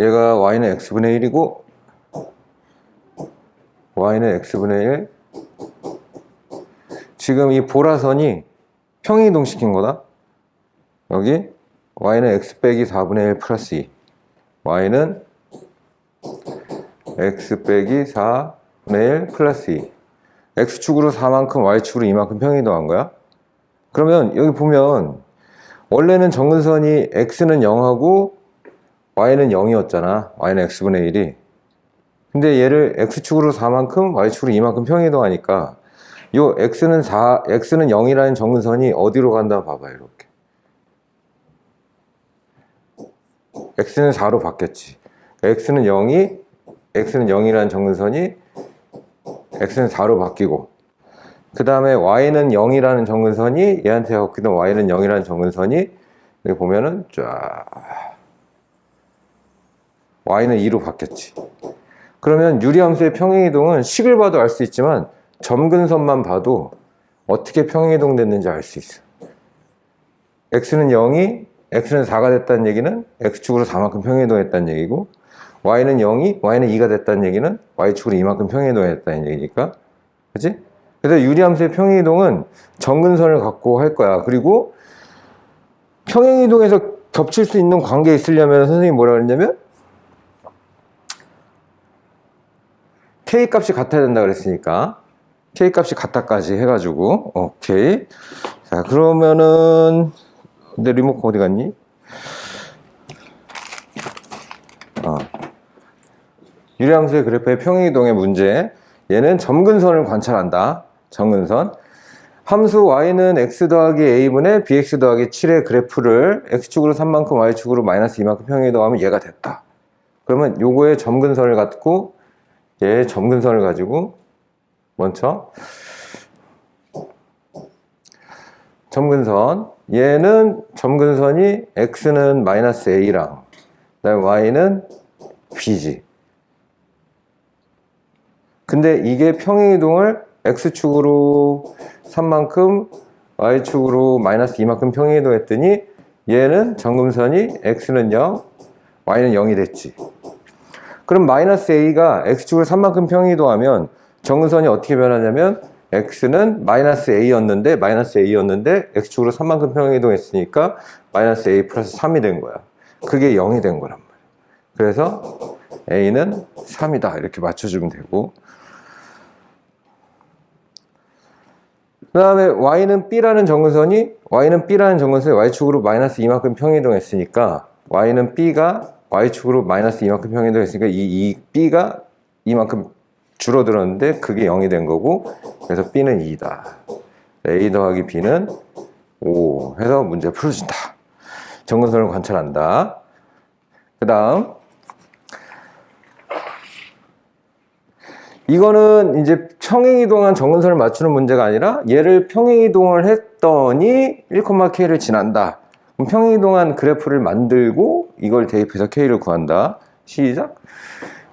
얘가 y는 x분의 1이고 y는 x분의 1 지금 이 보라선이 평행이동 시킨 거다. 여기 y는 x 빼기 4분의 1 플러스 2 y는 x 빼기 4분의 1 플러스 2 x축으로 4만큼 y축으로 2만큼 평행이동한 거야. 그러면 여기 보면 원래는 정근선이 x는 0하고 y는 0이었잖아. y는 x분의 1이. 근데 얘를 x축으로 4만큼, y축으로 2만큼 평이동하니까 요 x는 4, x는 0이라는 정근선이 어디로 간다 봐봐 이렇게. x는 4로 바뀌었지. x는 0이 x는 0이라는 정근선이 x는 4로 바뀌고 그 다음에 y는 0이라는 정근선이 얘한테 갖기던 y는 0이라는 정근선이 여기 보면은 쫙 y는 2로 바뀌었지. 그러면 유리함수의 평행이동은 식을 봐도 알 수 있지만 점근선만 봐도 어떻게 평행이동 됐는지 알 수 있어. x는 0이 x는 4가 됐다는 얘기는 x축으로 4만큼 평행이동했다는 얘기고 y는 0이 y는 2가 됐다는 얘기는 y축으로 2만큼 평행이동했다는 얘기니까 그치? 그래서 유리함수의 평행이동은 정근선을 갖고 할 거야. 그리고 평행이동에서 겹칠 수 있는 관계 있으려면 선생님이 뭐라 그랬냐면 k 값이 같아야 된다 그랬으니까 k 값이 같다까지 해가지고 오케이. 자 그러면은 내 리모컨 어디 갔니? 아. 유리함수의 그래프의 평행이동의 문제. 얘는 점근선을 관찰한다. 점근선. 함수 y는 x 더하기 a분의 bx 더하기 7의 그래프를 x축으로 3만큼 y축으로 마이너스 2만큼 평행이동하면 얘가 됐다. 그러면 요거의 점근선을 갖고 얘의 점근선을 가지고 먼저 점근선. 얘는 점근선이 x는 마이너스 a랑 그다음에 y는 b지. 근데 이게 평행이동을 x축으로 3만큼 y축으로 마이너스 2만큼 평행이동 했더니 얘는 점근선이 x는 0 y는 0이 됐지 그럼 마이너스 a가 x축으로 3만큼 평이동하면 정근선이 어떻게 변하냐면 x는 마이너스 a였는데 마이너스 a였는데 x축으로 3만큼 평이동했으니까 마이너스 a 플러스 3이 된 거야. 그게 0이 된 거란 말이야. 그래서 a는 3이다 이렇게 맞춰주면 되고 그 다음에 y는 b라는 정근선이 y는 b라는 정근선이 y축으로 마이너스 2만큼 평이동했으니까 y는 b가 y축으로 마이너스 2만큼 평행이동했으니까 이, 이 b가 이만큼 줄어들었는데 그게 0이 된 거고 그래서 b는 2다. a 더하기 b는 5 해서 문제 풀어준다. 정근선을 관찰한다. 그 다음 이거는 이제 평행이동한 정근선을 맞추는 문제가 아니라 얘를 평행이동을 했더니 1,k를 지난다. 평행이동한 그래프를 만들고 이걸 대입해서 k를 구한다. 시작.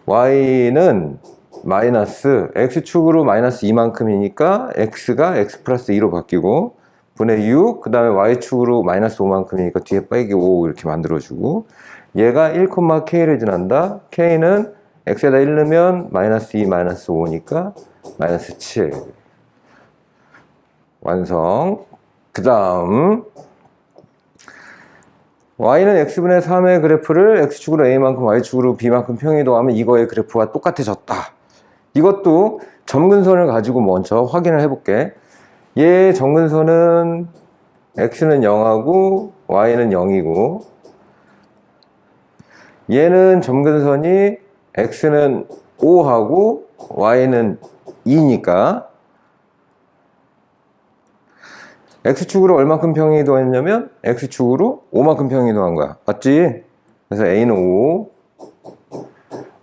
y는 마이너스 x축으로 마이너스 2만큼이니까 x가 x 플러스 2로 바뀌고 분의 6, 그 다음에 y축으로 마이너스 5만큼이니까 뒤에 빼기 5 이렇게 만들어주고 얘가 1,k를 지난다. k는 x에다 1 넣으면 마이너스 2, 마이너스 5니까 마이너스 7 완성. 그 다음 y는 x분의 3의 그래프를 x축으로 a만큼 y축으로 b만큼 평이동하면 이거의 그래프와 똑같아졌다. 이것도 점근선을 가지고 먼저 확인을 해볼게. 얘 점근선은 x는 0하고 y는 0이고 얘는 점근선이 x는 5하고 y는 2니까 x축으로 얼마큼 평행이동했냐면 x축으로 5만큼 평행이동한 거야. 맞지? 그래서 a는 5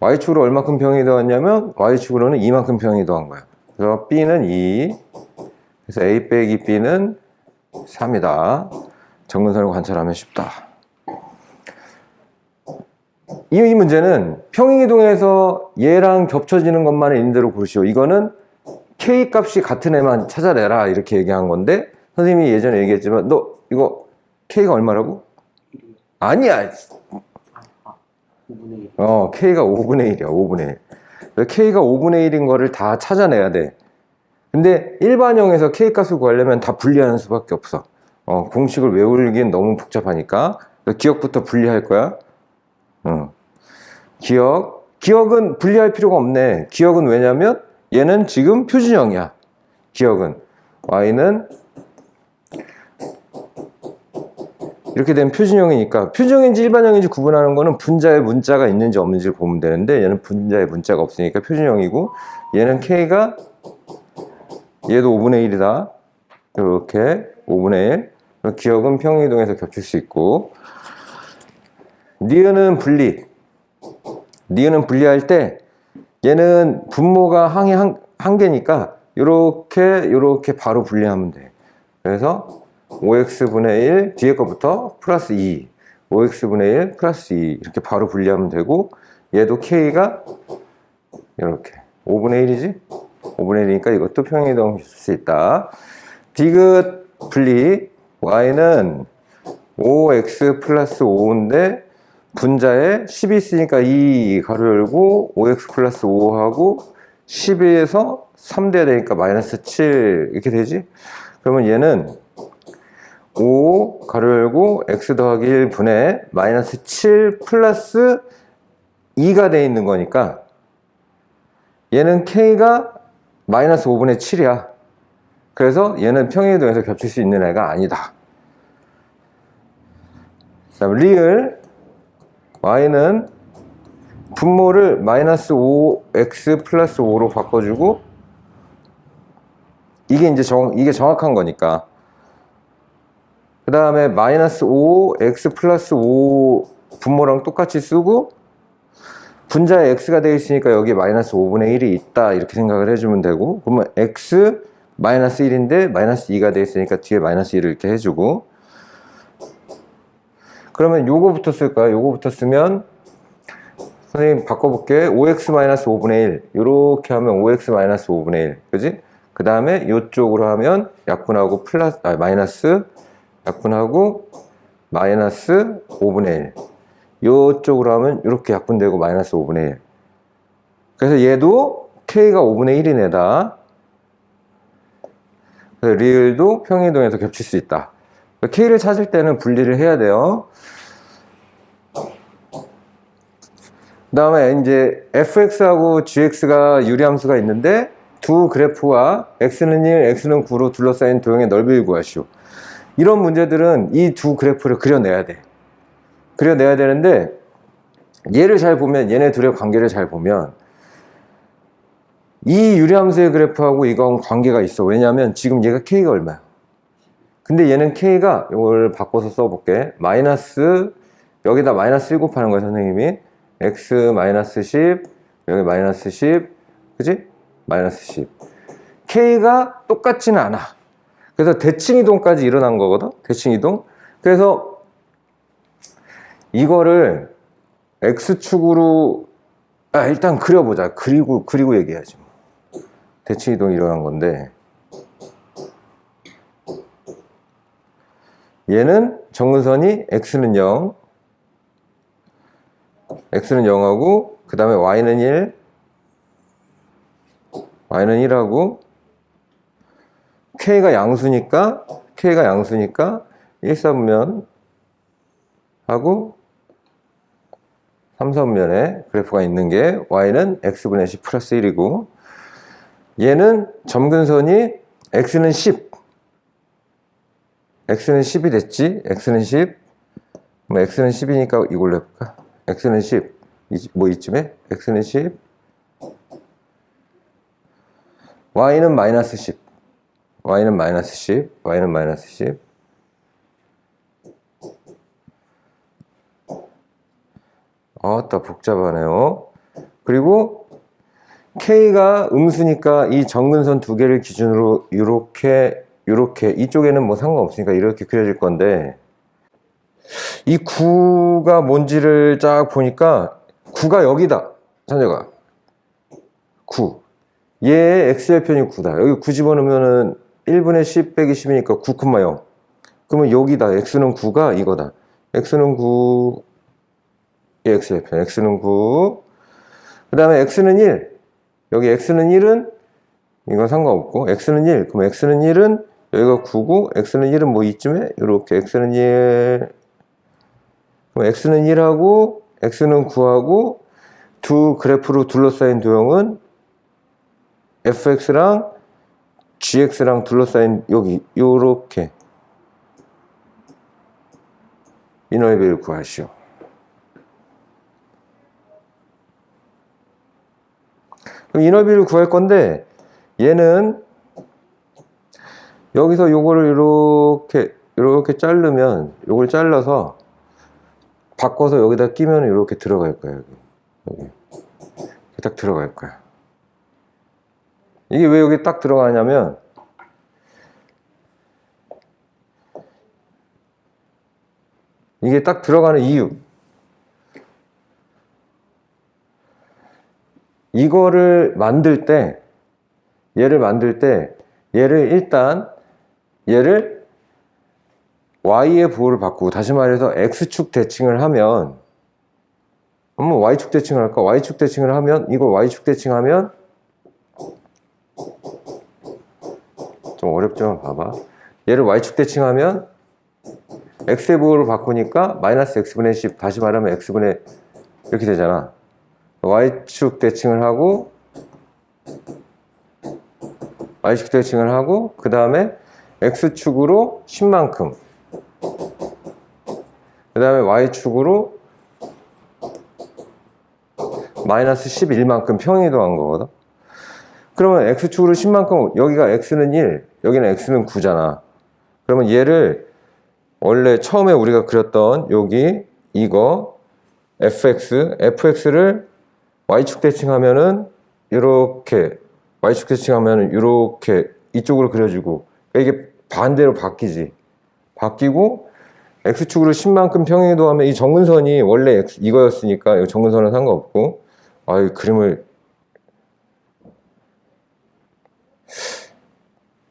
y축으로 얼마큼 평행이동했냐면 y축으로는 2만큼 평행이동한 거야. 그래서 b는 2 그래서 a 빼기 b는 3이다. 정근선을 관찰하면 쉽다. 이, 이 문제는 평행이동에서 얘랑 겹쳐지는 것만을 있는 대로 고르시오. 이거는 k 값이 같은 애만 찾아내라 이렇게 얘기한 건데 선생님이 예전에 얘기했지만 너 이거 K가 얼마라고? 아니야 9분의 1. 어, K가 5분의 1이야, 5분의 1. K가 5분의 1인 거를 다 찾아내야 돼. 근데 일반형에서 K 값을 구하려면 다 분리하는 수밖에 없어. 어, 공식을 외우기엔 너무 복잡하니까. 기억부터 분리할 거야. 어. 기억. 기억은 분리할 필요가 없네. 기억은 왜냐면 얘는 지금 표준형이야. 기억은. Y는 이렇게 되면 표준형이니까 표준형인지 일반형인지 구분하는 거는 분자에 문자가 있는지 없는지를 보면 되는데 얘는 분자에 문자가 없으니까 표준형이고 얘는 K가 얘도 5분의 1이다. 이렇게 5분의 1. 기억은 평행이동에서 겹칠 수 있고 니은은 분리. 니은은 분리할 때 얘는 분모가 항이 한, 한 개니까 이렇게 이렇게 바로 분리하면 돼. 그래서 5x분의 1 뒤에 거부터 플러스 2 5x분의 1 플러스 2 이렇게 바로 분리하면 되고 얘도 k가 이렇게 5분의 1이지? 5분의 1이니까 이것도 평행이동 쓸수 있다. 디귿 분리 y는 5x 플러스 5인데 분자에 10이 있으니까 2 가로 열고 5x 플러스 5하고 12에서 3 돼야 되니까 마이너스 7 이렇게 되지? 그러면 얘는 5 가로 열고 x 더하기 1분의 마이너스 7 플러스 2가 돼 있는 거니까 얘는 k가 마이너스 5분의 7이야. 그래서 얘는 평행이동에서 겹칠 수 있는 애가 아니다. 그 다음 리을 y는 분모를 마이너스 5x 플러스 5로 바꿔주고 이게 이제 정, 이게 정확한 거니까 그 다음에 마이너스 5 x 플러스 5 분모랑 똑같이 쓰고 분자에 x가 되어 있으니까 여기 마이너스 5분의 1이 있다 이렇게 생각을 해주면 되고 그러면 x 마이너스 1인데 마이너스 2가 되어 있으니까 뒤에 마이너스 1을 이렇게 해주고 그러면 요거부터 쓸까요? 요거부터 쓰면 선생님 바꿔볼게 5x 마이너스 5분의 1 이렇게 하면 5x 마이너스 5분의 1 그지? 그 다음에 요쪽으로 하면 약분하고 플러스 아 마이너스 약분하고 마이너스 5분의 1 이쪽으로 하면 이렇게 약분되고 마이너스 5분의 1 그래서 얘도 K가 5분의 1인 애다. 그래서 리을도 평행이동에서 겹칠 수 있다. K를 찾을 때는 분리를 해야 돼요. 그 다음에 이제 fx하고 gx가 유리함수가 있는데 두 그래프와 x는 1, x는 9로 둘러싸인 도형의 넓이를 구하시오 이런 문제들은 이 두 그래프를 그려내야 돼. 그려내야 되는데 얘를 잘 보면 얘네 둘의 관계를 잘 보면 이 유리함수의 그래프하고 이건 관계가 있어. 왜냐하면 지금 얘가 k가 얼마야? 근데 얘는 k가 이걸 바꿔서 써볼게. 마이너스 여기다 마이너스 1 곱하는 거야 선생님이 x 마이너스 10 여기 마이너스 10 그지? 마이너스 10 k가 똑같지는 않아. 그래서 대칭 이동까지 일어난 거거든. 대칭 이동. 그래서 이거를 x축으로 아, 일단 그려보자. 그리고 그리고 얘기하지. 뭐. 대칭 이동이 일어난 건데 얘는 정근선이 x는 0 x는 0하고 그 다음에 y는 1 y는 1하고 K가 양수니까 K가 양수니까 1, 4분면 하고 3, 4분면에 그래프가 있는 게 Y는 X분의 10 플러스 1이고 얘는 점근선이 X는 10 X는 10이 됐지? X는 10 뭐 X는 10이니까 이걸로 해볼까? X는 10 뭐 이쯤에? X는 10 Y는 마이너스 10 y는 마이너스 10, y는 마이너스 10. 아따 복잡하네요. 그리고 k가 음수니까 이 정근선 두 개를 기준으로 이렇게 이렇게 이쪽에는 뭐 상관없으니까 이렇게 그려질 건데 이 9가 뭔지를 쫙 보니까 9가 여기다 선재가 9 얘의 x절편이 9다 여기 9 집어넣으면은 1분의 10 빼기 10이니까 9,0 그러면 여기다 x는 9가 이거다 x는 9이 x좌편 x는 9. 그 다음에 x는 1. 여기 x는 1은 이건 상관없고 x는 1. 그럼 x는 1은 여기가 9고 x는 1은 뭐 이쯤에 이렇게 x는 1. 그럼 x는 1하고 x는 9하고 두 그래프로 둘러싸인 도형은 fx랑 gx랑 둘러싸인 여기 요렇게 이 넓이를 구하시오. 그럼 이 넓이를 구할 건데 얘는 여기서 요거를 이렇게 이렇게 자르면 요걸 잘라서 바꿔서 여기다 끼면 이렇게 들어갈 거야 여기 여기 딱 들어갈 거야. 이게 왜 여기 딱 들어가냐면 이게 딱 들어가는 이유. 이거를 만들 때, 얘를 만들 때, 얘를 일단, 얘를 y의 부호를 바꾸고, 다시 말해서 x축 대칭을 하면, 한번 y축 대칭을 할까? y축 대칭을 하면, 이거 y축 대칭하면, 어렵지만 봐봐. 얘를 y축 대칭하면, x의 부호를 바꾸니까 마이너스 x분의 10 다시 말하면 x분의 이렇게 되잖아 y축 대칭을 하고 y축 대칭을 하고 그 다음에 x축으로 10만큼 그 다음에 y축으로 마이너스 11만큼 평이동한 거거든 그러면 x축으로 10만큼 여기가 x는 1 여기는 x는 9잖아 그러면 얘를 원래 처음에 우리가 그렸던 여기 이거 fx, fx를 y축 대칭하면은 이렇게 y축 대칭하면은 이렇게 이쪽으로 그려지고 그러니까 이게 반대로 바뀌지. 바뀌고 x축으로 10만큼 평행이동하면 이 정근선이 원래 이거였으니까 이 정근선은 상관없고 아, 이 그림을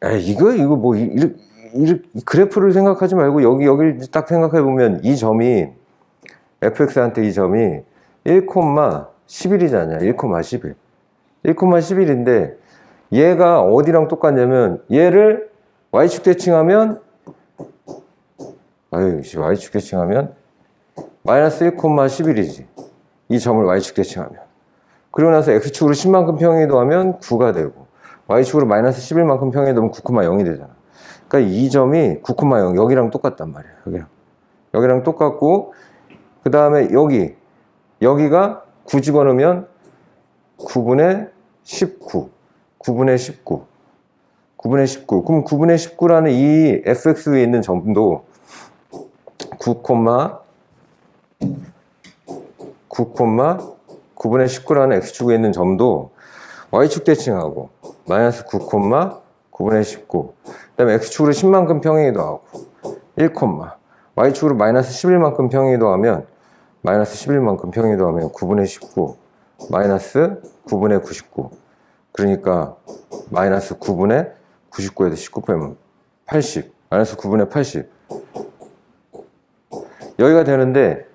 에이, 이거 이거 뭐 이, 이, 이 그래프를 생각하지 말고 여기 여기를 딱 생각해 보면 이 점이 fx한테 이 점이 1,11이잖아요. 1,11. 1,11인데 얘가 어디랑 똑같냐면 얘를 y축 대칭하면 아유, y축 대칭하면 마이너스 1,11이지. 이 점을 y축 대칭하면. 그리고 나서 x축으로 10만큼 평행이동하면 9가 되고 y축으로 마이너스 11만큼 평행이동하면 9,0이 되잖아. 그러니까 이 점이 9,0 여기랑 똑같단 말이야. 여기랑. 여기랑 똑같고 그 다음에 여기 여기가 9 집어넣으면 9분의 19 9분의 19 9분의 19 그럼 9분의 19라는 이 fx 위에 있는 점도 9, 9, 9분의 19라는 x축에 있는 점도 y축 대칭하고 마이너스 9, 9분의 19 그 다음에 x축으로 10만큼 평행이동하고 1, y축으로 마이너스 11만큼 평행이동하면 마이너스 11만큼 평행이동하면 9분의 19 마이너스 9분의 99 그러니까 마이너스 9분의 99에서 19 빼면 80 마이너스 9분의 80 여기가 되는데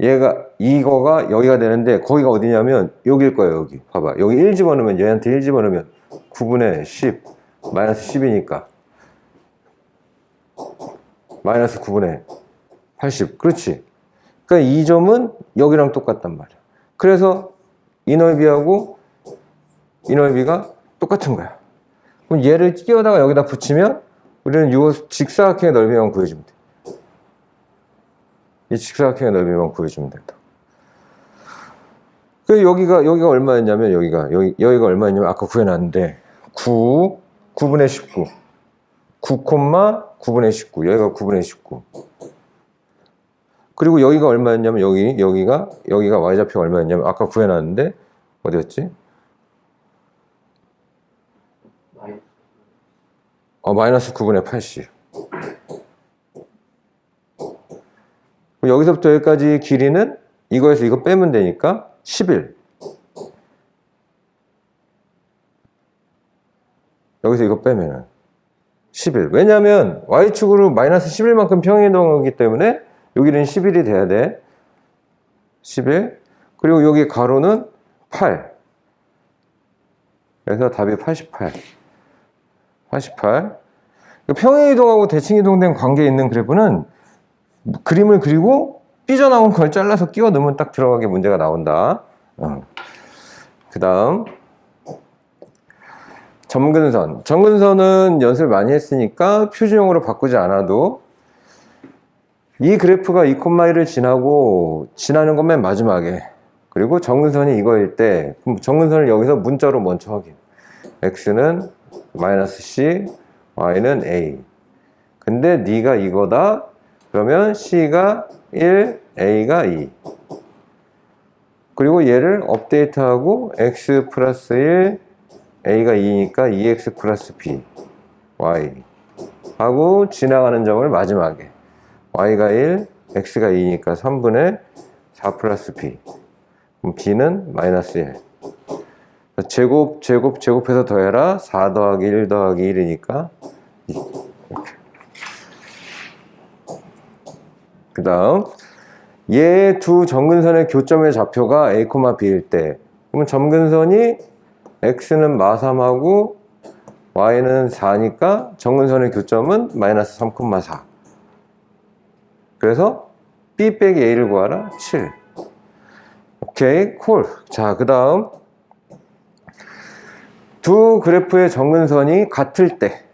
얘가 이거가 여기가 되는데 거기가 어디냐면 여기일 거예요 여기. 봐봐. 여기 1 집어넣으면 얘한테 1 집어넣으면 9분의 10 마이너스 10이니까. 마이너스 9분의 80 그렇지? 그러니까 이 점은 여기랑 똑같단 말이야. 그래서 이 넓이하고 이 넓이가 똑같은 거야. 그럼 얘를 끼워다가 여기다 붙이면 우리는 이 직사각형의 넓이만 구해주면 돼. 이 직사각형의 넓이만 구해주면 된다. 그 여기가 여기가 얼마였냐면 여기가 여기 여기가 얼마였냐면 아까 구해놨는데 9 9분의 19 9 9분의 19 여기가 9분의 19 그리고 여기가 얼마였냐면 여기 여기가 여기가 y좌표 얼마였냐면 아까 구해놨는데 어디였지? 어 마이너스 9분의 80 여기서부터 여기까지 길이는 이거에서 이거 빼면 되니까 11 여기서 이거 빼면은 11 왜냐면 y축으로 마이너스 11만큼 평행이동하기 때문에 여기는 11이 돼야 돼 11. 그리고 여기 가로는 8. 그래서 답이 88. 88. 평행이동하고 대칭이동된 관계에 있는 그래프는 그림을 그리고 삐져나온 걸 잘라서 끼워 넣으면 딱 들어가게 문제가 나온다. 어. 그 다음 점근선. 점근선은 연습을 많이 했으니까 표준용으로 바꾸지 않아도 이 그래프가 2,1을 지나고 지나는 건 맨 마지막에. 그리고 정근선이 이거일 때 정근선을 여기서 문자로 먼저 확인. X는 마이너스 c y는 a. 근데 네가 이거다? 그러면 c가 1 a가 2 그리고 얘를 업데이트하고 x 플러스 1 a가 2니까 2x 플러스 b y 하고 지나가는 점을 마지막에 y가 1, x가 2니까 3분의 4 플러스 b. 그럼 b는 마이너스 1. 제곱, 제곱, 제곱해서 더해라. 4 더하기 1 더하기 1이니까 2. 그 다음, 얘 두 점근선의 교점의 좌표가 a, b일 때, 그러면 점근선이 x는 마3하고 y는 4니까 점근선의 교점은 마이너스 3,4. 그래서 B 빼기 A를 구하라. 7 오케이 콜. 자그 다음. 두 그래프의 정근선이 같을 때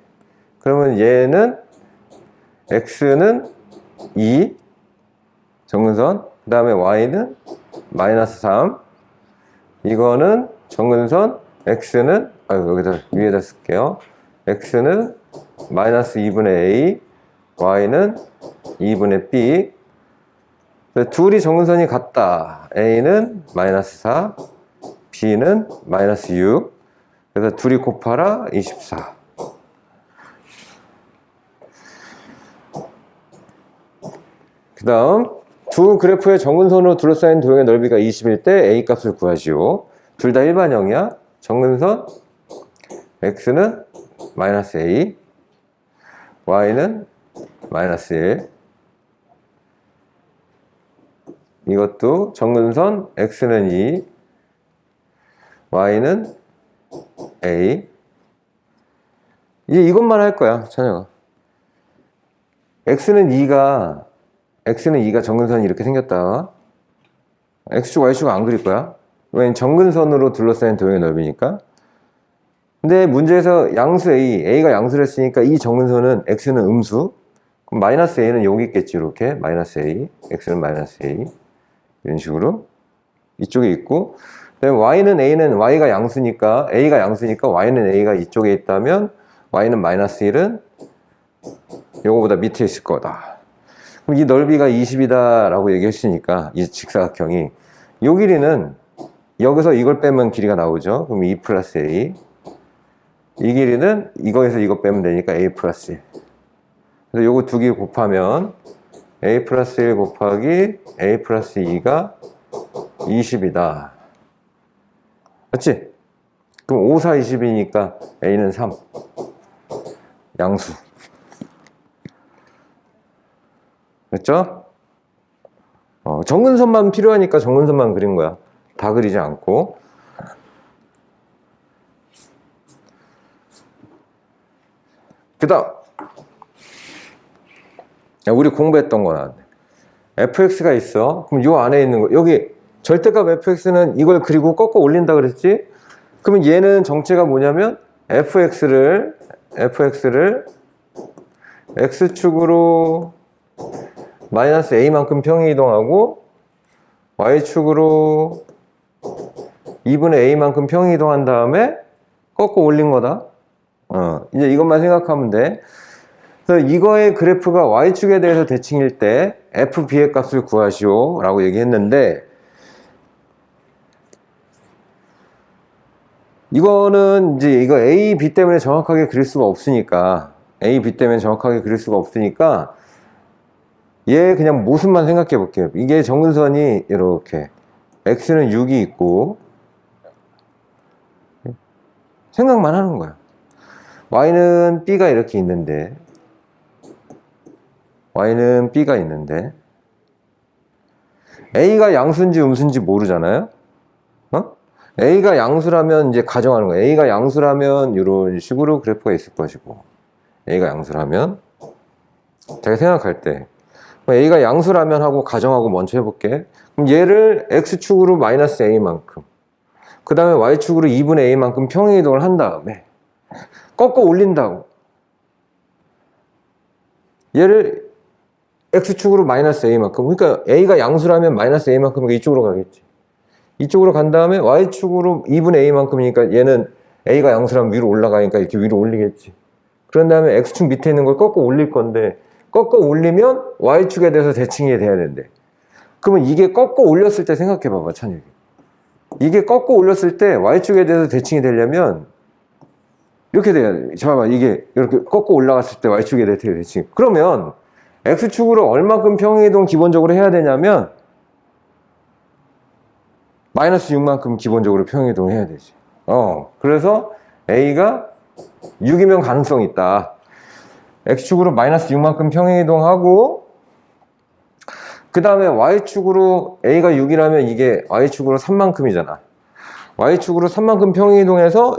그러면 얘는 X는 2 정근선 그 다음에 Y는 마이너스 3 이거는 정근선 X는 아 여기다 위에다 쓸게요. X는 마이너스 2분의 A Y는 2분의 B. 둘이 정근선이 같다. A는 마이너스 4 B는 마이너스 6 그래서 둘이 곱하라 24 그 다음 두 그래프의 정근선으로 둘러싸인 도형의 넓이가 20일 때 A 값을 구하시오. 둘 다 일반형이야 정근선 X는 마이너스 A Y는 마이너스 1 이것도 정근선 x는 2 y는 a. 이제 이것만 할 거야 찬영아. x는 2가 x는 2가 정근선이 이렇게 생겼다. x축 y축 안 그릴 거야 왜냐면 정근선으로 둘러싸인 도형의 넓이니까. 근데 문제에서 양수 a a가 양수를 했으니까 이 정근선은 x는 음수. 그럼 마이너스 a는 여기 있겠지 이렇게? 마이너스 a x는 마이너스 a. 이런 식으로 이쪽에 있고. y는 a는 y가 양수니까 a가 양수니까 y는 a가 이쪽에 있다면 y는 마이너스 1은 요거보다 밑에 있을 거다. 그럼 이 넓이가 20이다 라고 얘기했으니까 이 직사각형이. 요 길이는 여기서 이걸 빼면 길이가 나오죠 그럼 2 플러스 a 이 길이는 이거에서 이거 빼면 되니까 a 플러스 1 그래서 요거 두 개 곱하면 a 플러스 1 곱하기 a 플러스 2가 20이다. 맞지? 그럼 5, 4, 20이니까 a는 3. 양수. 됐죠? 어, 정근선만 필요하니까 정근선만 그린 거야. 다 그리지 않고. 그 다음. 야, 우리 공부했던 거 나왔네. fx가 있어. 그럼 요 안에 있는 거, 여기 절대값 fx는 이걸 그리고 꺾어 올린다 그랬지? 그러면 얘는 정체가 뭐냐면 fx를, fx를 x축으로 마이너스 a만큼 평행 이동하고 y축으로 2분의 a만큼 평행 이동한 다음에 꺾어 올린 거다. 어, 이제 이것만 생각하면 돼. 그래서 이거의 그래프가 y축에 대해서 대칭일 때 fb의 값을 구하시오 라고 얘기했는데 이거는 이제 이거 a, b 때문에 정확하게 그릴 수가 없으니까 a, b 때문에 정확하게 그릴 수가 없으니까 얘 그냥 모습만 생각해 볼게요 이게 정근선이 이렇게 x는 6이 있고 생각만 하는 거야 y는 b가 이렇게 있는데 y는 b가 있는데 A가 양수인지 음수인지 모르잖아요. 어? A가 양수라면 이제 가정하는 거예요. A가 양수라면 이런 식으로 그래프가 있을 것이고 A가 양수라면 제가 생각할 때 A가 양수라면 하고 가정하고 먼저 해볼게. 그럼 얘를 X축으로 마이너스 A만큼 그 다음에 Y축으로 2분의 A만큼 평행 이동을 한 다음에 꺾어 올린다고. 얘를 X축으로 마이너스 A만큼 그러니까 A가 양수라면 마이너스 A만큼 이쪽으로 가겠지. 이쪽으로 간 다음에 Y축으로 2분의 A만큼이니까 얘는 A가 양수라면 위로 올라가니까 이렇게 위로 올리겠지. 그런 다음에 X축 밑에 있는 걸 꺾어 올릴 건데 꺾어 올리면 Y축에 대해서 대칭이 돼야 된대. 그러면 이게 꺾어 올렸을 때 생각해 봐봐 찬혁이 이게 꺾어 올렸을 때 Y축에 대해서 대칭이 되려면 이렇게 돼야 돼. 잠깐만, 이게 이렇게 꺾고 올라갔을 때 Y축에 대해서 대칭. 그러면 X축으로 얼마큼 평행이동 기본적으로 해야 되냐면 마이너스 6만큼 기본적으로 평행이동 해야 되지. 어, 그래서 A가 6이면 가능성이 있다. X축으로 마이너스 6만큼 평행이동하고 그 다음에 Y축으로 A가 6이라면 이게 Y축으로 3만큼이잖아. Y축으로 3만큼 평행이동해서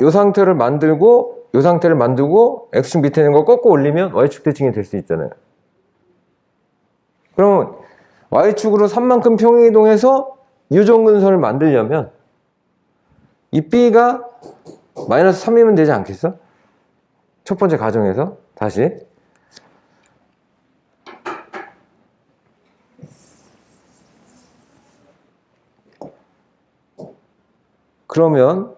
이 상태를 만들고 이 상태를 만들고 X축 밑에 있는 거 꺾고 올리면 Y축 대칭이 될 수 있잖아요. 그러면 Y축으로 3만큼 평행이동해서 유정근선을 만들려면 이 B가 마이너스 3이면 되지 않겠어? 첫 번째 가정에서 다시 그러면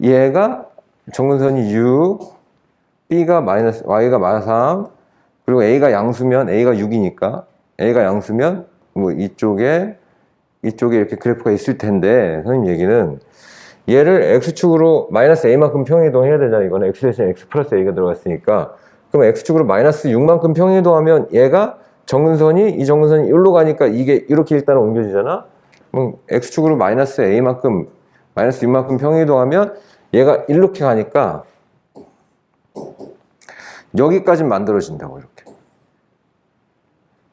얘가 정근선이 6, B가 마이너스, Y가 마이너스 3, 그리고 A가 양수면 A가 6이니까 A가 양수면 뭐 이쪽에 이쪽에 이렇게 그래프가 있을 텐데 선생님 얘기는 얘를 X축으로 마이너스 A만큼 평행이동 해야 되잖아. 이거는 X 대신 X 플러스 A가 들어갔으니까. 그럼 X축으로 마이너스 6만큼 평행이동하면 얘가 정근선이 이 정근선이 여기로 가니까 이게 이렇게 일단 옮겨지잖아 그럼 X축으로 마이너스 A만큼 마이너스 6만큼 평행이동하면 얘가 이렇게 가니까 여기까지 만들어진다고 이렇게.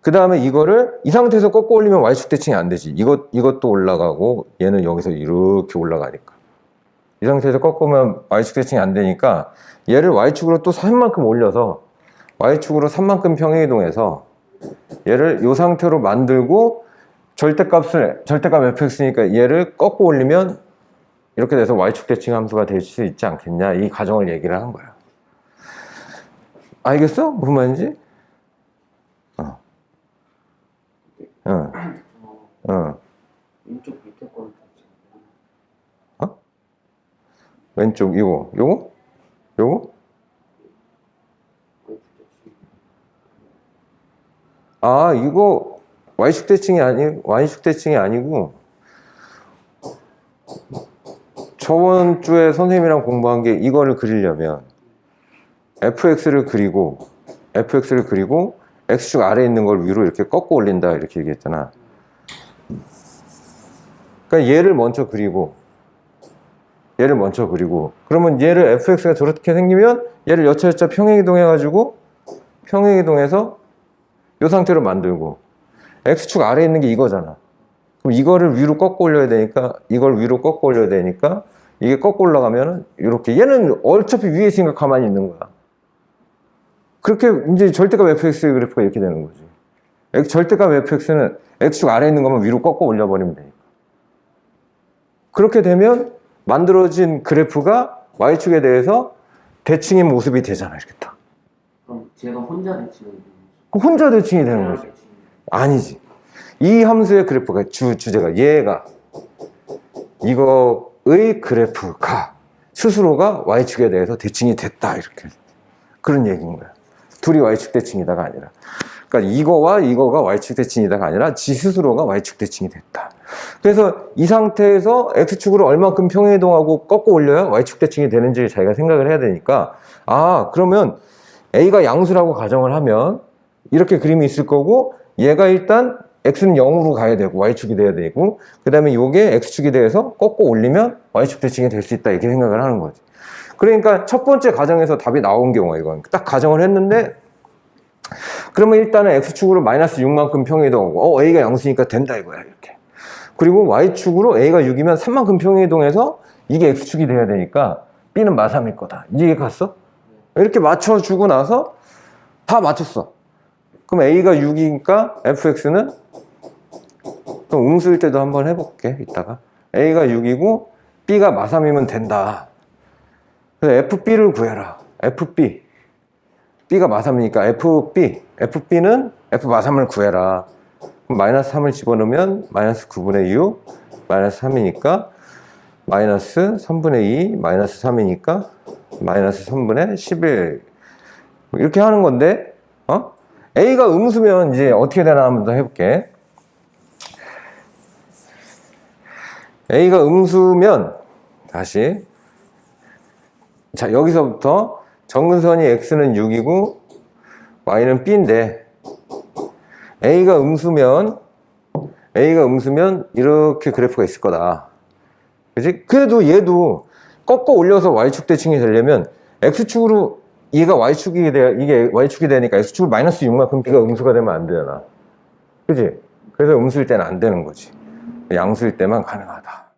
그 다음에 이거를 이 상태에서 꺾어 올리면 Y축 대칭이 안 되지. 이것, 이것도 올라가고 얘는 여기서 이렇게 올라가니까. 이 상태에서 꺾으면 Y축 대칭이 안 되니까 얘를 Y축으로 또 3만큼 올려서 Y축으로 3만큼 평행이동해서 얘를 이 상태로 만들고 절대값을 절대값 fx니까 얘를 꺾어 올리면 이렇게 돼서 y축 대칭 함수가 될 수 있지 않겠냐 이 가정을 얘기를 한 거야. 알겠어? 무슨 말인지? 어. 어. 어. 왼쪽 밑에 거는 왼쪽 이거 요거 요거 아 이거 y축 대칭이 아니 y축 대칭이 아니고 저번 주에 선생님이랑 공부한 게 이거를 그리려면 fx를 그리고 fx를 그리고 x축 아래에 있는 걸 위로 이렇게 꺾어 올린다 이렇게 얘기했잖아. 그러니까 얘를 먼저 그리고 얘를 먼저 그리고 그러면 얘를 fx가 저렇게 생기면 얘를 여차여차 평행이동해가지고 평행이동해서 이 상태로 만들고 x축 아래에 있는 게 이거잖아. 그럼 이거를 위로 꺾어 올려야 되니까 이걸 위로 꺾어 올려야 되니까 이게 꺾어 올라가면은 이렇게 얘는 어차피 위에 있으니까 가만히 있는 거야. 그렇게 이제 절대값 fx의 그래프가 이렇게 되는 거지. 절대값 fx는 x축 아래에 있는 것만 위로 꺾어 올려버리면 되니까. 그렇게 되면 만들어진 그래프가 y축에 대해서 대칭의 모습이 되잖아 이렇게 딱. 그럼 제가 혼자 대칭을 그럼 혼자 대칭이 되는 거지. 아니지. 이 함수의 그래프가 주 주제가 얘가 이거의 그래프가 스스로가 y축에 대해서 대칭이 됐다 이렇게 그런 얘기인 거야. 둘이 y축 대칭이다가 아니라. 그러니까 이거와 이거가 y축 대칭이다가 아니라 지 스스로가 y축 대칭이 됐다. 그래서 이 상태에서 x축으로 얼만큼 평행이동하고 꺾어 올려야 y축 대칭이 되는지 자기가 생각을 해야 되니까 아 그러면 a가 양수라고 가정을 하면 이렇게 그림이 있을 거고 얘가 일단 x는 0으로 가야 되고 y축이 돼야 되고 그 다음에 요게 x축이 돼서 꺾어 올리면 y축 대칭이 될 수 있다 이렇게 생각을 하는 거지 그러니까 첫 번째 가정에서 답이 나온 경우가 이건 딱 가정을 했는데 그러면 일단은 X축으로 마이너스 6만큼 평이동하고, 어, A가 양수니까 된다 이거야, 이렇게. 그리고 Y축으로 A가 6이면 3만큼 평이동해서 이게 X축이 돼야 되니까 B는 마삼일 거다. 이해 갔어? 이렇게 맞춰주고 나서 다 맞췄어. 그럼 A가 6이니까 FX는 또 음수일 때도 한번 해볼게, 이따가. A가 6이고 B가 마삼이면 된다. 그래서 FB를 구해라. FB. B가 마삼이니까 FB. FB는 F 마삼을 구해라. 그럼 마이너스 3을 집어넣으면 마이너스 9분의 6, 마이너스 3이니까 마이너스 3분의 2, 마이너스 3이니까 마이너스 3분의 11. 이렇게 하는 건데, 어? A가 음수면 이제 어떻게 되나 한번 더 해볼게. A가 음수면, 다시. 자, 여기서부터 정근선이 X는 6이고, Y는 B인데, A가 음수면, A가 음수면 이렇게 그래프가 있을 거다. 그지? 그래도 얘도 꺾어 올려서 Y축 대칭이 되려면 X축으로 얘가 Y축이 돼, 이게 Y축이 되니까 X축을 마이너스 6만큼 B가 음수가 되면 안 되잖아. 그지? 그래서 음수일 때는 안 되는 거지. 양수일 때만 가능하다.